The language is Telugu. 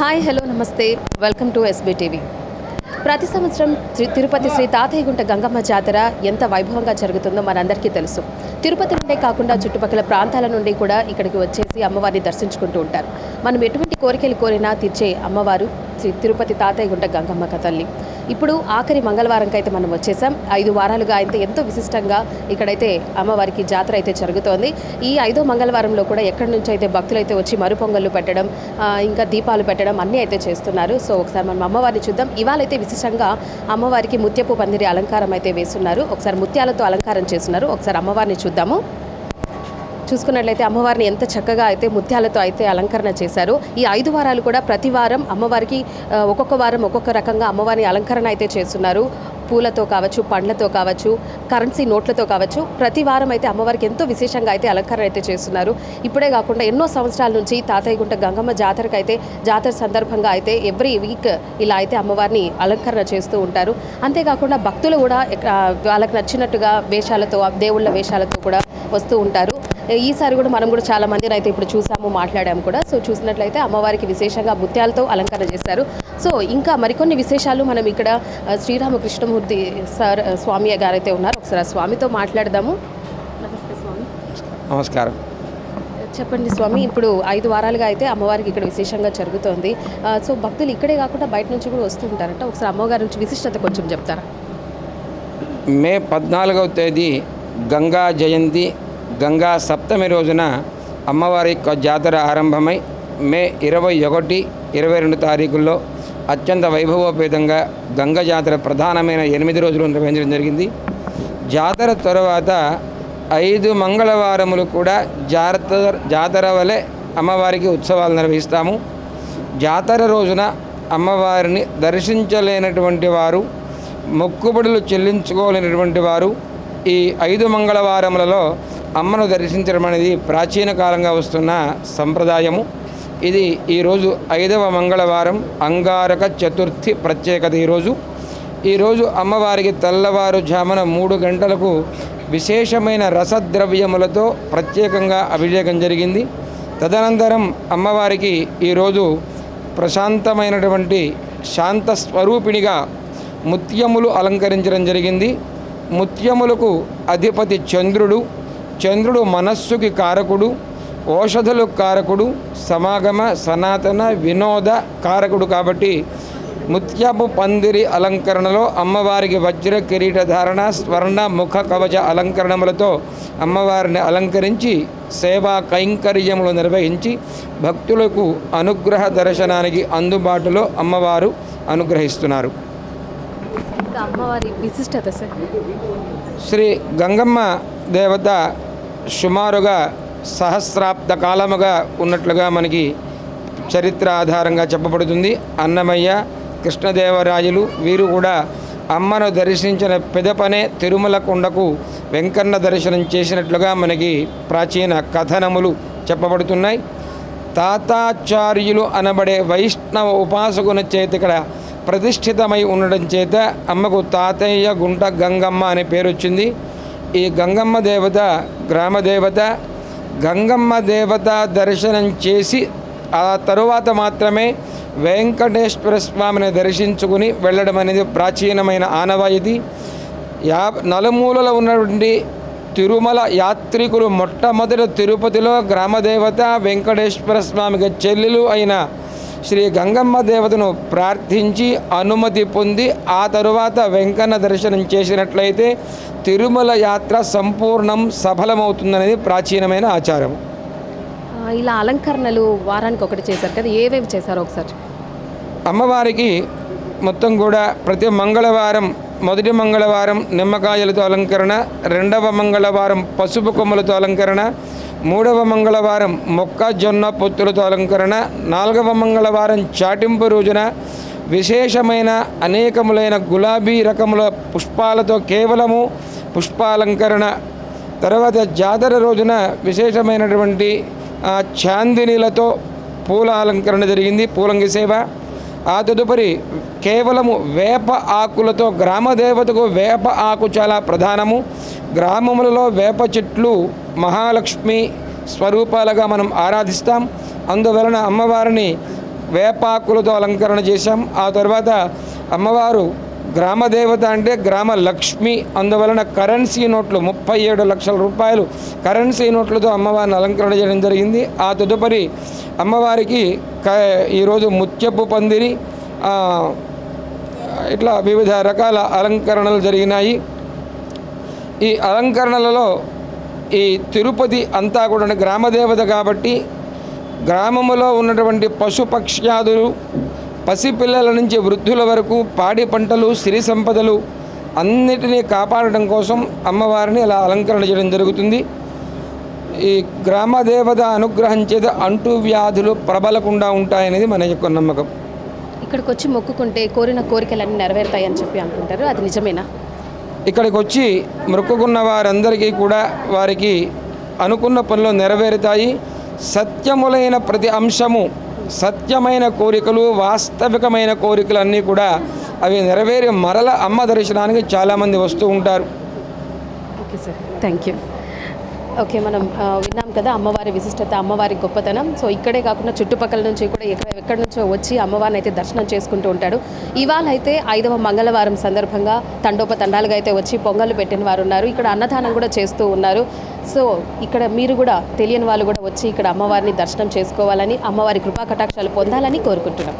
హాయ్ హలో నమస్తే. Welcome to SB TV. ప్రతి సంవత్సరం శ్రీ- తిరుపతి శ్రీ తాతయ్యగుంట గంగమ్మ జాతర ఎంత వైభవంగా జరుగుతుందో మనందరికీ తెలుసు. తిరుపతి నుండే కాకుండా చుట్టుపక్కల ప్రాంతాల నుండి కూడా ఇక్కడికి వచ్చేసి అమ్మవారిని దర్శించుకుంటూ ఉంటారు. మనం ఎటువంటి కోరికలు కోరినా తీర్చే అమ్మవారు శ్రీ తిరుపతి తాతయ్యగుంట గంగమ్మ తల్లి. ఇప్పుడు ఆఖరి మంగళవారంకి అయితే మనం వచ్చేసాం. ఐదు వారాలుగా అయితే ఎంతో విశిష్టంగా ఇక్కడైతే అమ్మవారికి జాతర అయితే జరుగుతోంది. ఈ ఐదో మంగళవారంలో కూడా ఎక్కడి నుంచి అయితే భక్తులు అయితే వచ్చి మరుపొంగళ్ళు పెట్టడం ఇంకా దీపాలు పెట్టడం అన్నీ అయితే చేస్తున్నారు. సో ఒకసారి మనం అమ్మవారిని చూద్దాం. ఇవాళైతే విశిష్టంగా విశేషంగా అమ్మవారికి ముత్యపు పందిరి అలంకారం అయితే వేస్తున్నారు. ఒకసారి ముత్యాలతో అలంకారం చేస్తున్నారు. ఒకసారి అమ్మవారిని చూద్దాము. చూసుకున్నట్లయితే అమ్మవారిని ఎంత చక్కగా అయితే ముత్యాలతో అయితే అలంకరణ చేశారు. ఈ ఐదు వారాలు కూడా ప్రతి వారం అమ్మవారికి ఒక్కొక్క వారం ఒక్కొక్క రకంగా అమ్మవారిని అలంకరణ అయితే చేస్తున్నారు. పూలతో కావచ్చు పండ్లతో కావచ్చు కరెన్సీ నోట్లతో కావచ్చు ప్రతి వారం అయితే అమ్మవారికి ఎంతో విశేషంగా అయితే అలంకరణ అయితే చేస్తున్నారు. ఇప్పుడే కాకుండా ఎన్నో సంవత్సరాల నుంచి తాతయ్యగుంట గంగమ్మ జాతరకు అయితే జాతర సందర్భంగా అయితే ఎవ్రీ వీక్ ఇలా అయితే అమ్మవారిని అలంకరణ చేస్తూ ఉంటారు. అంతేకాకుండా భక్తులు కూడా వాళ్ళకి నచ్చినట్టుగా వేషాలతో దేవుళ్ళ వేషాలతో కూడా వస్తూ ఉంటారు. ఈసారి కూడా మనం కూడా చాలా మందిని అయితే ఇప్పుడు చూసాము మాట్లాడాము కూడా. సో చూసినట్లయితే అమ్మవారికి విశేషంగా ముత్యాలతో అలంకరణ చేశారు. సో ఇంకా మరికొన్ని విశేషాలు మనం ఇక్కడ శ్రీరామకృష్ణమూర్తి సార్ స్వామి గారు అయితే ఉన్నారు. ఒకసారి స్వామితో మాట్లాడదాము. నమస్తే స్వామి. నమస్కారం. చెప్పండి స్వామి ఇప్పుడు ఐదు వారాలుగా అయితే అమ్మవారికి ఇక్కడ విశేషంగా జరుగుతోంది. సో భక్తులు ఇక్కడే కాకుండా బయట నుంచి కూడా వస్తూ ఉంటారంట. ఒకసారి అమ్మవారి నుంచి విశిష్టత కొంచెం చెప్తారా? మే పద్నాలుగవ తేదీ గంగా జయంతి గంగా సప్తమి రోజున అమ్మవారి యొక్క జాతర ఆరంభమై మే ఇరవై ఒకటి ఇరవై రెండు తారీఖుల్లో అత్యంత వైభవోపేతంగా గంగ జాతర ప్రధానమైన ఎనిమిది రోజులు నిర్వహించడం జరిగింది. జాతర తర్వాత ఐదు మంగళవారములు కూడా జాతర జాతర వలె అమ్మవారికి ఉత్సవాలు నిర్వహిస్తాము. జాతర రోజున అమ్మవారిని దర్శించలేనటువంటి వారు మొక్కుబడులు చెల్లించుకోలేనటువంటి వారు ఈ ఐదు మంగళవారములలో అమ్మను దర్శించడం అనేది ప్రాచీన కాలంగా వస్తున్న సంప్రదాయము. ఇది ఈరోజు ఐదవ మంగళవారం అంగారక చతుర్థి ప్రత్యేకత ఈరోజు ఈరోజు అమ్మవారికి తెల్లవారుజామున మూడు గంటలకు విశేషమైన రసద్రవ్యములతో ప్రత్యేకంగా అభిషేకం జరిగింది. తదనంతరం అమ్మవారికి ఈరోజు ప్రశాంతమైనటువంటి శాంత స్వరూపిణిగా ముత్యములు అలంకరించడం జరిగింది. ముత్యములకు అధిపతి చంద్రుడు చంద్రుడు మనస్సుకి కారకుడు ఓషధులు కారకుడు సమాగమ సనాతన వినోద కారకుడు కాబట్టి ముత్యపు పందిరి అలంకరణలో అమ్మవారికి వజ్ర కిరీట ధారణ స్వర్ణ ముఖ కవచ అలంకరణములతో అమ్మవారిని అలంకరించి సేవా కైంకర్యములు నిర్వహించి భక్తులకు అనుగ్రహ దర్శనానికి అందుబాటులో అమ్మవారు అనుగ్రహిస్తున్నారు. అమ్మవారి విశిష్టత శ్రీ గంగమ్మ దేవత సుమారుగా సహస్రాబ్ద కాలముగా ఉన్నట్లుగా మనకి చరిత్ర ఆధారంగా చెప్పబడుతుంది. అన్నమయ్య కృష్ణదేవరాయలు వీరు కూడా అమ్మను దర్శించిన పెదపనే తిరుమల కొండకు వెంకన్న దర్శనం చేసినట్లుగా మనకి ప్రాచీన కథనములు చెప్పబడుతున్నాయి. తాతాచార్యులు అనబడే వైష్ణవ ఉపాసకుని చేత ఇక్కడ ప్రతిష్ఠితమై ఉండడం చేత అమ్మకు తాతయ్య గుంట గంగమ్మ అనే పేరు వచ్చింది ఈ గంగమ్మ దేవత గ్రామదేవత గంగమ్మ దేవత దర్శనం చేసి ఆ తరువాత మాత్రమే వెంకటేశ్వర స్వామిని దర్శించుకుని వెళ్ళడం అనేది ప్రాచీనమైన ఆనవాయితీ యా నలుమూలలో ఉన్నటువంటి తిరుమల యాత్రికులు మొట్టమొదటి తిరుపతిలో గ్రామదేవత వెంకటేశ్వర స్వామికి చెల్లెలు అయిన శ్రీ గంగమ్మ దేవతను ప్రార్థించి అనుమతి పొంది ఆ తరువాత వెంకన్న దర్శనం చేసినట్లయితే తిరుమల యాత్ర సంపూర్ణం సఫలమవుతుందనేది ప్రాచీనమైన ఆచారం. ఇలా అలంకరణలు వారానికి ఒకటి చేశారు కదా ఏవేవి చేశారో ఒకసారి? అమ్మవారికి మొత్తం కూడా ప్రతి మంగళవారం మొదటి మంగళవారం నిమ్మకాయలతో అలంకరణ రెండవ మంగళవారం పసుపు కొమ్మలతో అలంకరణ మూడవ మంగళవారం మొక్కజొన్న పొత్తులతో అలంకరణ. నాలుగవ మంగళవారం చాటింపు రోజున విశేషమైన అనేకములైన గులాబీ రకముల పుష్పాలతో కేవలము పుష్పాలంకరణ. తర్వాత జాతర రోజున విశేషమైనటువంటి చాందినీలతో పూల అలంకరణ జరిగింది పూలంగి సేవ. ఆ తదుపరి కేవలము వేప ఆకులతో గ్రామదేవతకు వేప ఆకు చాలా ప్రధానము. గ్రామములలో వేప చెట్లు మహాలక్ష్మి స్వరూపాలుగా మనం ఆరాధిస్తాం. అందువలన అమ్మవారిని వేపాకులతో అలంకరణ చేశాం. ఆ తర్వాత అమ్మవారు గ్రామదేవత అంటే గ్రామ లక్ష్మి అందువలన కరెన్సీ నోట్లు ముప్పై ఏడు లక్షల రూపాయలు కరెన్సీ నోట్లతో అమ్మవారిని అలంకరణ చేయడం జరిగింది. ఆ తదుపరి అమ్మవారికి క ఈరోజు ముత్యపు పందిరి ఇట్లా వివిధ రకాల అలంకరణలు జరిగినాయి. ఈ అలంకరణలలో ఈ తిరుపతి అంతా కూడా గ్రామదేవత కాబట్టి గ్రామములో ఉన్నటువంటి పశుపక్ష్యాదులు పసిపిల్లల నుంచి వృద్ధుల వరకు పాడి పంటలు సిరి సంపదలు అన్నిటినీ కాపాడడం కోసం అమ్మవారిని ఇలా అలంకరణ చేయడం జరుగుతుంది. ఈ గ్రామదేవత అనుగ్రహం చేత అంటు వ్యాధులు ప్రబలకుండా ఉంటాయనేది మన యొక్క నమ్మకం. ఇక్కడికి వచ్చి మొక్కుకుంటే కోరిన కోరికలన్నీ నెరవేరుతాయని చెప్పి అనుకుంటారు అది నిజమేనా? ఇక్కడికి వచ్చి మొక్కుకున్న వారందరికీ కూడా వారికి అనుకున్న పనులు నెరవేరుతాయి. సత్యములైన ప్రతి అంశము సత్యమైన కోరికలు వాస్తవికమైన కోరికలు అన్నీ కూడా అవి నెరవేరి మరల అమ్మ దర్శనానికి చాలామంది వస్తూ ఉంటారు. Okay sir. Thank you okay మనం విన్నాం కదా అమ్మవారి విశిష్టత అమ్మవారి గొప్పతనం. సో ఇక్కడే కాకుండా చుట్టుపక్కల నుంచి కూడా ఎక్కడ ఎక్కడి నుంచో వచ్చి అమ్మవారిని అయితే దర్శనం చేసుకుంటూ ఉంటాడు. ఇవాళ అయితే ఐదవ మంగళవారం సందర్భంగా తండోపతండాలుగా అయితే వచ్చి పొంగళ్ళు పెట్టిన వారు ఉన్నారు ఇక్కడ అన్నదానం కూడా చేస్తూ ఉన్నారు. సో ఇక్కడ మీరు కూడా తెలియని వాళ్ళు కూడా వచ్చి ఇక్కడ అమ్మవారిని దర్శనం చేసుకోవాలని అమ్మవారి కృపా కటాక్షాలు పొందాలని కోరుకుంటున్నాం.